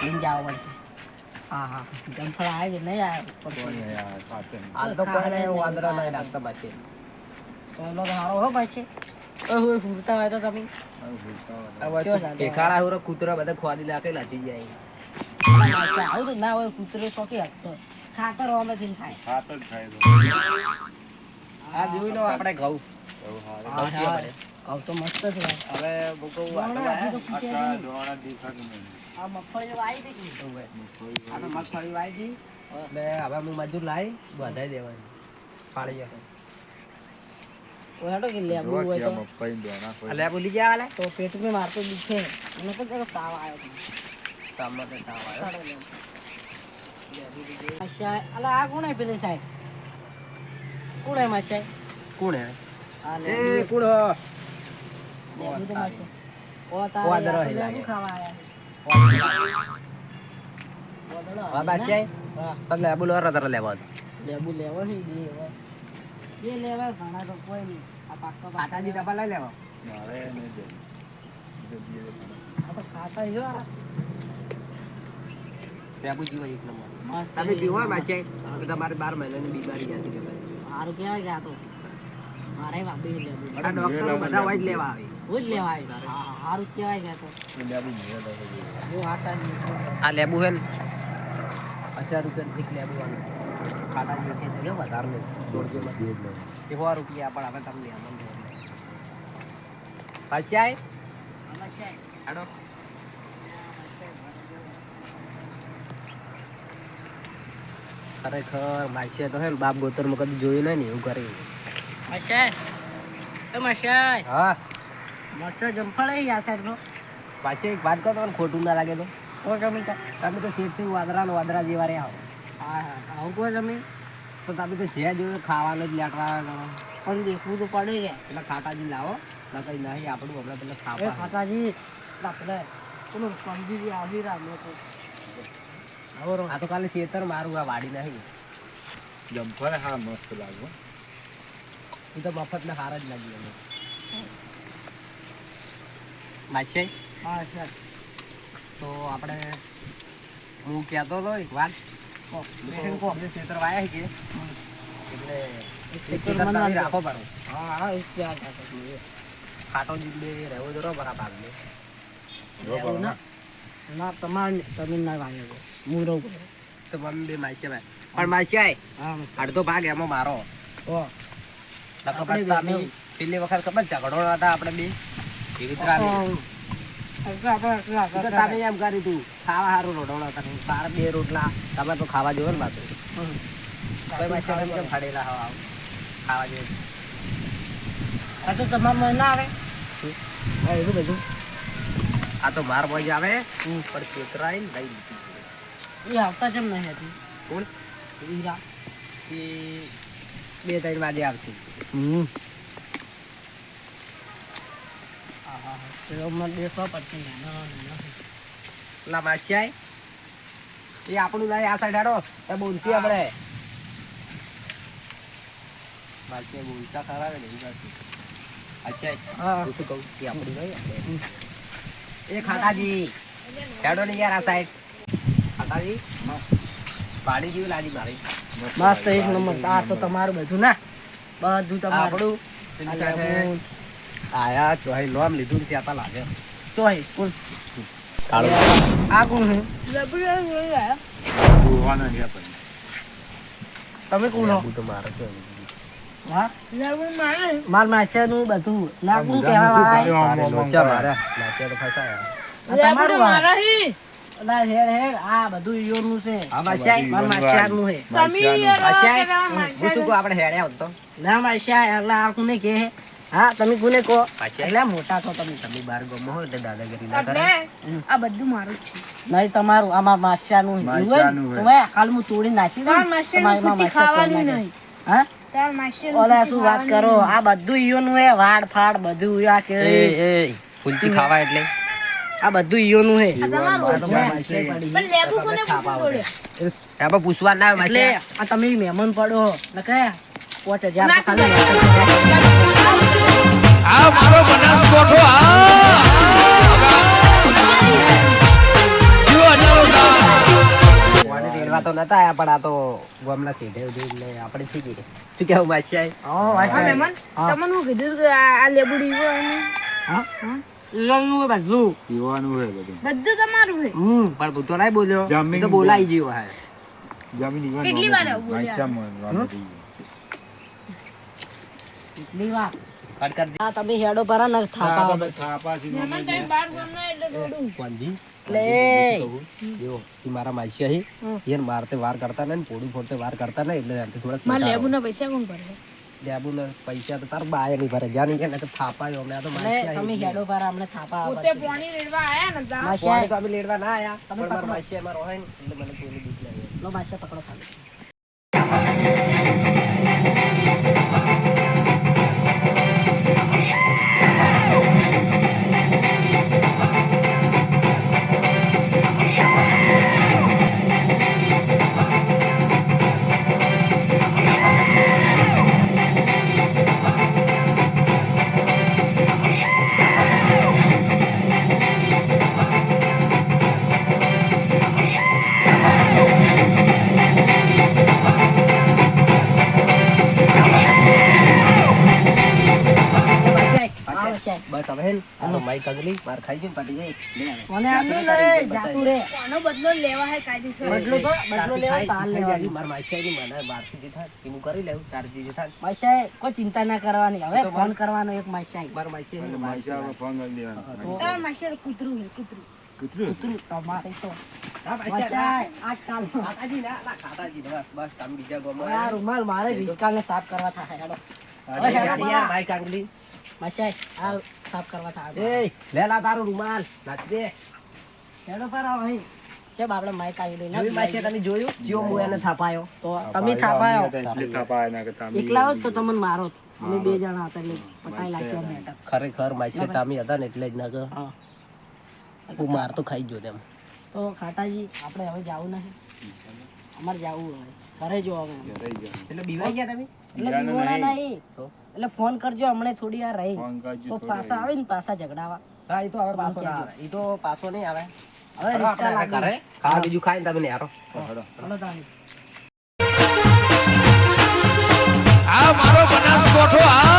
લઈને જવા પડશે હા હા. જમફળ આવે છે નહીં આવે. કોઈ નહીં આ પાછળ. હાલ તો કોઈને વાંદરા નહીં લાગતા પાછી. તો સારો હો પાછી. ફૂરતા હોય તો તમે. હવે હોય. આ વસ્તુ કેવો ચાલે? ઠેકાણા હુરો કૂતરા બધા ખોદી નાખે લાચી જાય આવું તો ના હોય. કૂતરો શોખી ખાતર આ જોઈ લો આપણે ઘઉં. ઘઉં તો મસ્ત છે. હવે નહીં. આ મગફળી વાવી હવે મગફળી વાવી. મગફળી એટલે હવે હું મજૂર લાવી બધાઈ દેવાની. ફાળી ઓય કે લેબુ હોય તો. મગફળી દોણા કોઈ. અલ્યા બોલી ગયા વાલે તો પેટ મેં મારતો દુખે. મને તો કંઈક તાવ આવ્યો હતો. સામમાં તો તાવ આવ્યો. ચાલો અલા આ કોણ પેલી સાહેબ? કોણ હે માસ્યા કોણ હે? આ એ કોણ લેબુ તો માસ્યા ઓ વાદળો હે લાગે. ખાવા આયા હા બાદશાહ હા એટલે આ રતર લેવા લેબુ લેવો છે બે લેવા. ઘણા તો કોઈ નહીં. આ પાક્કો પાટાજી ડબ્બા લઈ લેવા. મારે. આ તો ખાતા જો આ. લેબુ જીવો એક નંબર. મસ્ત તમે પીવો બાદશાહ તમારે બાર મહિનાની બીમારી જતી રહેવાય સારું કહેવાય કે તો. મારે બાપી લેબુ. આ ડોક્ટરો બધા હોય જ લેવા આવે. આ લેબુ હે ને? હજાર રૂપિયા એક લેબુ વાળું જે કે જગ્યા વધારે નહીં. લઉં. એ સો રૂપિયા પણ હવે તમને આમાં છે. ખરેખર માસે તો હે ને બાપ ગોતરમાં કદી જોયું નહીં ને એવું કરી. મશાય મશાય હા. મસ્ત જમફળ એ આ સાઈડનો પાછી એક વાત કહો તો ખોટું ના લાગે તો. ઓ જમીન તમે તો શેઠથી વાદરા વાદરા જેવા રહ્યા હો. હા હા આવું કોઈ જમીન તો તમે તો જે જોયું ખાવાનું જ લેટવા પણ દેખવું તો પડે કે એટલે ખાટાજી લાવો ના કઈ નહીં આપણું હમણાં પેલા ખાવા ખાતાજી આપણે પેલું સમજી આવી રહ્યા તો આ તો કાલે ખેતર મારું આ વાડી નહીં. જમફળ હા મસ્ત લાગે. એ તો મફત ને હાર જ લાગી અમે માસે હા સર તો આપણે હું કહેતો હતો એક વાત. ખેતર વાયા કે એટલે એક એ ખેતર ખેતર મને તમે આપજો. રાખો પાડો. હા હા એ ત્યાં ખાતો ખાટો જીબડે રહેવો દરો બરાબર. ને. જો એવું ના ના તમારે તમે ના વાગ્યો હું રહું તો મમ્મી બે માસી ભાઈ પણ માસી અડધો ભાગ એમાં મારો. ઓ પેલી વખત ખબર ઝઘડો હતા આપણે બે. તમે એમ કરી તું ખાવા સારું રોડોળો હતા. તાર બે રોટલા તમે તો ખાવા જોયો ને તમે કેમ ફાડેલા હવા ખાવા જોઈએ આ તો તમારા મન ના આવે? હા એવું બધું. આ તો માર મોજ આવે. લઈ લીધી. એ આવતા જેમ નહીં હતી કોણ? હીરા. એ બે ત્રણ વાગે આવશે. હમ. મને દેખવા પડશે નાનો નાનો પેલા માસી એ આપણું લાય આ સાઈડ હાડો એ બોલશી આપણે. બાકી બોલતા ખરા ને એવું કરશે અચ્છા હા. શું કહું? કે આપણું નહીં એ ખાતાજી. હેડો ને યાર આ સાઈડ ખાતાજી પાડી જેવું લાગી મારી. મસ્ત એક નંબર. આ તો તમારું બધું ના? બધું તમારું. આપણું. આયા ચોહી લોમ લીધું છે આતા લાગે. ચોહી કોણ? કાળો. આ કોણ છે? ભૂવાનો છે પણ. તમે કોણ હો? લેબુ તો મારે તો હા? માર. માસ્ટરનું બધું. ના લોચા. માર્યા. તો ફસાયા. અલા હેડ હેડ આ બધું ઈયોનું છે. હા માસ્યાઈ માર માસ્ટરનું છે. માસ્યાઈ હું શું કહું આપણે ના એટલે આ કોને કહે? હા તમે કોને કહો. એટલે મોટા તો તમે. તમે બાર ગમો હો એટલે દાદાગીરી ના કરે આ બધું મારું છે. નહીં તમારું આમાં માસ્યાનું હે. તો ભાઈ હાલ હું તોડી નાખી દઉં. માસ્યાનું ખાવાનું નહીં. હા? ઓલા શું વાત કરો? આ બધું ઈયોનું હે વાડ ફાડ બધું આ એ ખાવા એટલે? આ બધું ઈયોનું હે. પણ લેબુ કોને પૂછવું ના એટલે આ તમે મહેમાન પડો પાંચ તો ખાલી આ મારો બનાસકોઠો આ જો અને લેવા તો નતા આયા પણ આ તો ગામના સીધે ઉધીને આપણે થઈ ગઈ. શું કેવું માસિયાઈ હા વાત હા મહેમાન તમને હું કીધું કે આ આ લેબુ ડીવો અને બધું. પીવાનું હોય બધું. બધું તમારું છે હમ. પણ હું તો બોલ્યો. જમીન તો બોલાઈ ગયો હા. જમીન કેટલી વાર બોલ્યા? વાંચ્યામાં વાત થઈ ગઈ. કેટલી વાર આ તમે હેડો પર ને થાપા તમે ગામના એટલે મારા માસિયા હી. યાર મારતે વાર કરતા નહીં પોડું ફોડતે વાર કરતા નહીં એટલે આમથી થોડા મારે લેબુના પૈસા કોણ ભરે? લેબુના પૈસા તો તાર બાય નહીં ભરે. જ્યાં નહીં તો તમે હેડો પર અમને થાપા પોતે પાણી રેડવા આયા ને તા? પાણી તો અમે લેડવા ના આયા તમે પણ મારા હોય ને એટલે મને કોઈની બીક નહીં લો માસે પકડો ખાલી. આ કગલી માર ખાઈ ગઈ. પાટી હવે. મને આટલું લે જાતું રે આનો બદલો લેવા હે કાયદેસર. બદલો તો બદલો લેવા તો હાલ લેવાનો. મારા માસિયા ની મને બારથી એ હું કરી લેવું ચારથી જે થાય. માઈસા કોઈ ચિંતા ના કરવાની. હવે ફોન કરવાનો એક માસાએ મારા માસિયા માઈસા નો ફોન કરી દેવાનો. તારા માસ્ટર કૂતરું હે કૂતરું. કૂતરું? કૂતરું તમારે તો. આજકાલ કાકાજી ના, ના, કાકાજી બસ, બસ, તમે બીજા ગામમાં આ રૂમાલ મારે રિસ્કાને સાફ કરવા થાય હેડો અરે યાર, યાર, માઈ કાંગલી. માસાએ આ સાફ કરવા થાય એય, લે તારો રૂમાલ. નાખ દે. હેડો પર આવો અહીં. છે બાપડે માઈક આવી લઈને જોયું માસિયા તમે જોયું? જેવો હું થાપાયો. તો તમે થાપાયો. હતા ના કરતા અમે એકલા હોત તો તમને મારો અમે બે જણા હતા એટલે પટાઈ લાગ્યો ખરેખર માસિયા તમે હતા ને એટલે જ ના કહો. હું. માર તો ખાઈ જ જો તેમ. તો ખાટાજી આપણે હવે જાવું નથી અમારે જાવું હવે ઘરે જો હવે એટલે બીવાઈ ગયા તમે? એટલે બીવાના નહીં. એટલે ફોન કરજો હમણે થોડી વાર રહી. તો પાછા આવે ને પાછા ઝઘડાવા. હા એ તો હવે પાછો ના આવે. એ તો પાછો નહીં આવે. હવે હવે લાગે. ખાવા બીજું ખાઈને તમે. ચલો આ મારો બનાસકોઠો આ